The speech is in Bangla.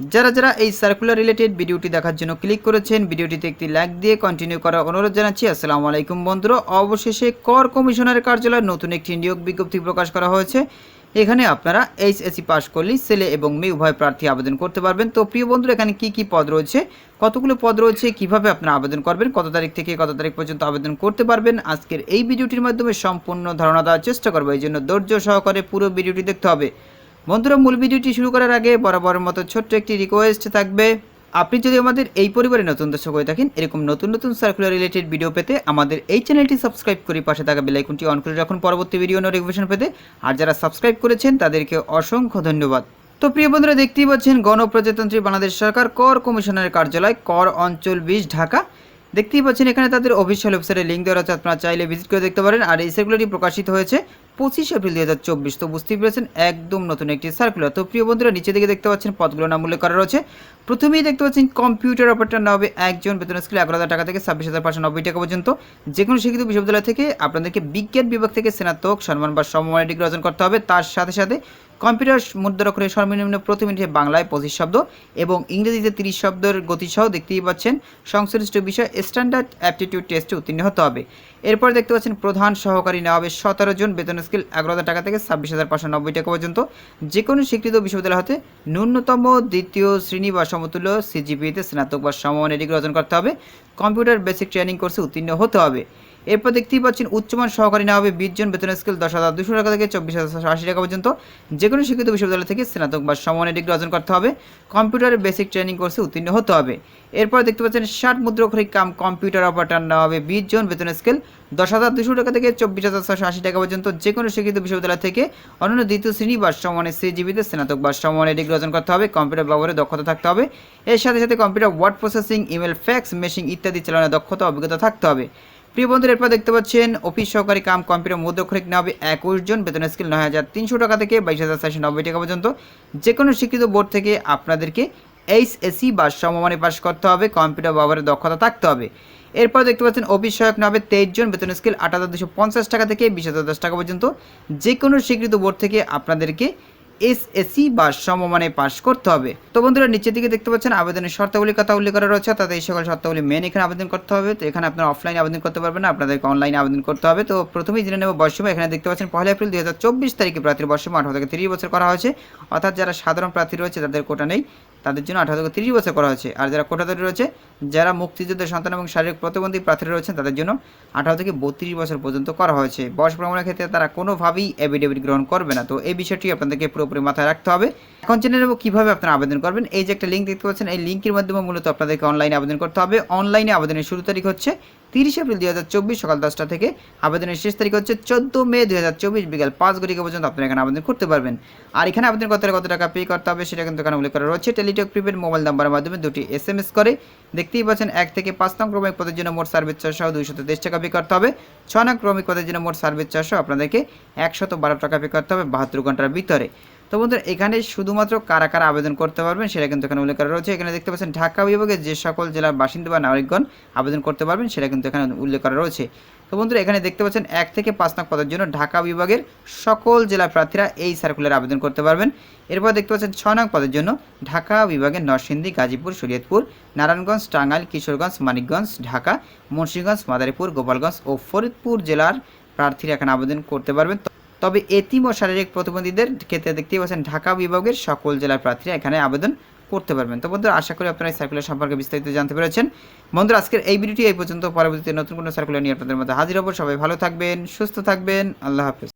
যারা যারা এই সার্কুলার রিলেটেড ভিডিওটি দেখার জন্য ক্লিক করেছেন, ভিডিওটিতে একটি লাইক দিয়ে কন্টিনিউ করার অনুরোধ জানাচ্ছি। আসসালামু আলাইকুম বন্ধুরা, অবশেষে কর কমিশনারের কার্যালয়ে নতুন একটি নিয়োগ বিজ্ঞপ্তি প্রকাশ করা হয়েছে। এখানে আপনারা এইচএসসি পাস করলেই ছেলে এবং মেয়ে উভয় প্রার্থী আবেদন করতে পারবেন। তো প্রিয় বন্ধুরা, এখানে কি কি পদ রয়েছে? কতগুলো পদ রয়েছে? কীভাবে আপনারা আবেদন করবেন? কত তারিখ থেকে কত তারিখ পর্যন্ত আবেদন করতে পারবেন? আজকের এই ভিডিওটির মাধ্যমে সম্পূর্ণ ধারণা দেওয়ার চেষ্টা করব। এই জন্য ধৈর্য সহকারে পুরো ভিডিওটি দেখতে হবে। বন্ধুরা, মূল ভিডিওটি শুরু করার আগে বরাবরের মতো ছোট্ট একটি রিকোয়েস্ট থাকবে। আপনি যদি আমাদের এই পরিবারে নতুন দর্শক হয়ে থাকেন, এরকম নতুন নতুন সার্কুলার রিলেটেড ভিডিও পেতে আমাদের এই চ্যানেলটি সাবস্ক্রাইব করে পাশে থাকা বেলাইকনটি অন করে রাখুন পরবর্তী ভিডিও নোটিফিকেশন পেতে। আর যারা সাবস্ক্রাইব করেছেন, তাদেরকে অসংখ্য ধন্যবাদ। তো প্রিয় বন্ধুরা, দেখতেই পাচ্ছেন, গণপ্রজাতন্ত্রী বাংলাদেশ সরকার কর কমিশনারের কার্যালয়, কর অঞ্চল বিশ, ঢাকা। দেখতেই পাচ্ছেন এখানে তাদের অফিসিয়াল ওয়েবসাইটে লিঙ্ক দেওয়া আছে আপনারা চাইলে ভিজিট করে দেখতে পারেন। আর এই সার্কুলারটি প্রকাশিত হয়েছে পঁচিশ এপ্রিল দুই হাজার চব্বিশ, তো বুঝতেই পেরেছেন, একদম নতুন একটি সার্কুলার তো প্রিয় বন্ধুরা, নিচে দিকে দেখতে পাচ্ছেন পদগুলোর নাম উল্লেখ করা রয়েছে। প্রথমেই দেখতে পাচ্ছেন কম্পিউটার অপারেটর না হবে একজন বেতন স্কেল এগারো হাজার টাকা থেকে ছাব্বিশ হাজার পাঁচশো নব্বই টাকা পর্যন্ত। যে কোনো শিক্ষিত বিশ্ববিদ্যালয় থেকে আপনাদেরকে বিজ্ঞান বিভাগ থেকে স্নাতক, সম্মান বা সমমানের ডিগ্রি অর্জন করতে হবে। তার সাথে সাথে কম্পিউটার মুদ্রাক্ষরে সর্বনিম্ন প্রতি মিনিটে বাংলায় পঁচিশ শব্দ এবং ইংরেজিতে তিরিশ শব্দের গতিসহ দেখতেই পাচ্ছেন, সংশ্লিষ্ট বিষয় স্ট্যান্ডার্ড অ্যাপটিটিউড টেস্টে উত্তীর্ণ হতে হবে। এরপর দেখতে পাচ্ছেন প্রধান সহকারী নেওয়া হবে সতেরো জন বেতন স্কেল এগারো হাজার টাকা থেকে ছাব্বিশ হাজার পাঁচশো নব্বই টাকা পর্যন্ত। যে কোনো স্বীকৃত বিশ্ববিদ্যালয় হতে ন্যূনতম দ্বিতীয় শ্রেণি বা সমতুল্য সিজিপিতে স্নাতক বা সমমানের ডিগ্রি অর্জন করতে হবে। কম্পিউটার বেসিক ট্রেনিং কোর্সে উত্তীর্ণ হতে হবে। এরপর দেখতেই পাচ্ছেন উচ্চমান সহকারী নেওয়া হবে বিশ জন বেতন স্কেল দশ হাজার দুশো টাকা থেকে চব্বিশ হাজার আশি টাকা পর্যন্ত যে কোনো শিক্ষিত বিশ্ববিদ্যালয় থেকে স্নাতক বা সমানের ডিগ্রি অর্জন করতে হবে। কম্পিউটারের বেসিক ট্রেনিং কোর্সে উত্তীর্ণ হতে হবে। এরপর দেখতে পাচ্ছেন ষাট মুদ্রাক্ষরিক কাম কম্পিউটার অপারেটর নেওয়া হবে বিশ জন বেতন স্কেল দশ হাজার দুশো টাকা থেকে চব্বিশ হাজার ছশো আশি টাকা পর্যন্ত যে কোনো শিক্ষিত বিশ্ববিদ্যালয় থেকে অন্যান্য দ্বিতীয় শ্রেণি বা সমানের সিজিবিতে স্নাতক বা সমানের ডিগ্রি অর্জন করতে হবে। কম্পিউটার ব্যবহারে দক্ষতা থাকতে হবে। এর সাথে সাথে computer word processing, email, fax machine ইত্যাদি চালানোর দক্ষতা, অভিজ্ঞতা থাকতে হবে। প্রিয় বন্ধুরা, এরপর দেখতে পাচ্ছেন, অফিস সহকারী কাম কম্পিউটার মধ্যক্ষরিক নেওয়া হবে একুশ জন বেতন স্কেল নয় হাজার তিনশো টাকা থেকে বাইশ হাজার চারশো নব্বই টাকা পর্যন্ত। যে কোনো শিক্ষিত বোর্ড থেকে আপনাদেরকে এইচএসসি বা সমমানে পাস করতে হবে, কম্পিউটার ব্যবহারের দক্ষতা থাকতে হবে। এরপর দেখতে পাচ্ছেন, অফিস সহায়ক হবে তেইশ জন বেতন স্কেল আট হাজার দুশো পঞ্চাশ টাকা থেকে বিশ হাজার দশ টাকা পর্যন্ত। যে কোনো স্বীকৃত বোর্ড থেকে আপনাদেরকে এসএসসি বা সমমানে পাস করতে হবে। তো বন্ধুরা, নিচের দিকে দেখতে পাচ্ছেন আবেদনের শর্তাবলী কথা উল্লেখ করা রয়েছে তাতে এই সকল শর্তাবলী মেন এখানে আবেদন করতে হবে। তো এখানে আপনারা অফলাইনে আবেদন করতে পারবেন না, আপনাদেরকে অনলাইনে আবেদন করতে হবে। তো প্রথমেই জেনে নেব বয়সীমা এখানে দেখতে পাচ্ছেন পহেলা এপ্রিল দুই হাজার চব্বিশ তারিখে প্রার্থীর বয়সীমা আঠারো থেকে তিরিশ বছর করা হয়েছে। অর্থাৎ যারা সাধারণ প্রার্থী রয়েছে, তাদের কোটা নেই। তাদের জন্য আঠারো থেকে তিরিশ বছর করা হয়েছে। আর যারা কোটাধারী রয়েছে, যারা মুক্তিযুদ্ধের সন্তান এবং শারীরিক প্রতিবন্ধী প্রার্থীরা রয়েছেন, তাদের জন্য আঠারো থেকে বত্রিশ বছর পর্যন্ত করা হয়েছে। বয়স প্রমাণের ক্ষেত্রে তারা কোনোভাবেই এভিডেভিট গ্রহণ করবে না। তো এই বিষয়টি আপনাদেরকে পুরোপুরি মাথায় রাখতে হবে। এখন জেনে নেব কীভাবে আপনারা আবেদন করবেন। এই যে একটা লিঙ্ক দেখতে পাচ্ছেন, এই লিঙ্কের মাধ্যমে মূলত আপনাদেরকে অনলাইনে আবেদন করতে হবে। অনলাইনে আবেদনের শুরু তারিখ হচ্ছে তিরিশ এপ্রিল দুই হাজার চব্বিশ সকাল দশটা থেকে। আবেদনের শেষ তারিখ হচ্ছে চোদ্দ মে দুই হাজার চব্বিশ বিকাল পাঁচ ঘটিকা পর্যন্ত আপনারা এখানে আবেদন করতে পারবেন। আর এখানে আবেদন করতে কত টাকা পে করতে হবে সেটা কিন্তু এখানে উল্লেখ করা রয়েছে। টেলিটক প্রিপেড মোবাইল নাম্বারের মাধ্যমে দুটি এস এম এস করে। দেখতেই পাচ্ছেন, এক থেকে পাঁচ নং ক্রমিক পদের জন্য মোট সার্ভিস চারশো দুইশত তেইশ টাকা পে করতে হবে। ছ নং ক্রমিক পদের জন্য মোট সার্ভিস চারশো আপনাদেরকে একশত বারো টাকা পে করতে হবে বাহাত্তর ঘণ্টার ভিতরে। তো বন্ধুরা এখানে শুধুমাত্র কারা কারা আবেদন করতে পারবেন সেটা কিন্তু এখানে উল্লেখ করা রয়েছে। এখানে দেখতে পাচ্ছেন, ঢাকা বিভাগে যে সকল জেলার বাসিন্দা বা নাগরিকগণ আবেদন করতে পারবেন সেটা কিন্তু এখানে উল্লেখ করা রয়েছে। তো বন্ধুরা এখানে দেখতে পাচ্ছেন, এক থেকে পাঁচ নং পদের জন্য ঢাকা বিভাগের সকল জেলা প্রার্থীরা এই সার্কুলার আবেদন করতে পারবেন। এরপর দেখতে পাচ্ছেন, ছ নং পদের জন্য ঢাকা বিভাগের নরসিংদী, গাজীপুর, শরীয়তপুর, নারায়ণগঞ্জ, টাঙ্গাইল, কিশোরগঞ্জ, মানিকগঞ্জ, ঢাকা, মুন্সিগঞ্জ, মাদারীপুর, গোপালগঞ্জ ও ফরিদপুর জেলার প্রার্থীরা এখানে আবেদন করতে পারবেন। তবে এতিম ও শারীরিক প্রতিবন্ধীদের ক্ষেত্রে দেখতেই পাচ্ছেন ঢাকা বিভাগের সকল জেলার প্রার্থীরা এখানে আবেদন করতে পারবেন। তো বন্ধুরা, আশা করি আপনারা সার্কুলার সম্পর্কে বিস্তারিত জানতে পেরেছেন। বন্ধুরা, আজকের এই ভিডিওটি এই পর্যন্ত। পরবর্তীতে নতুন কোনো সার্কুলার নিয়ে আপনাদের মধ্যে হাজির হব। সবাই ভালো থাকবেন, সুস্থ থাকবেন। আল্লাহ হাফেজ।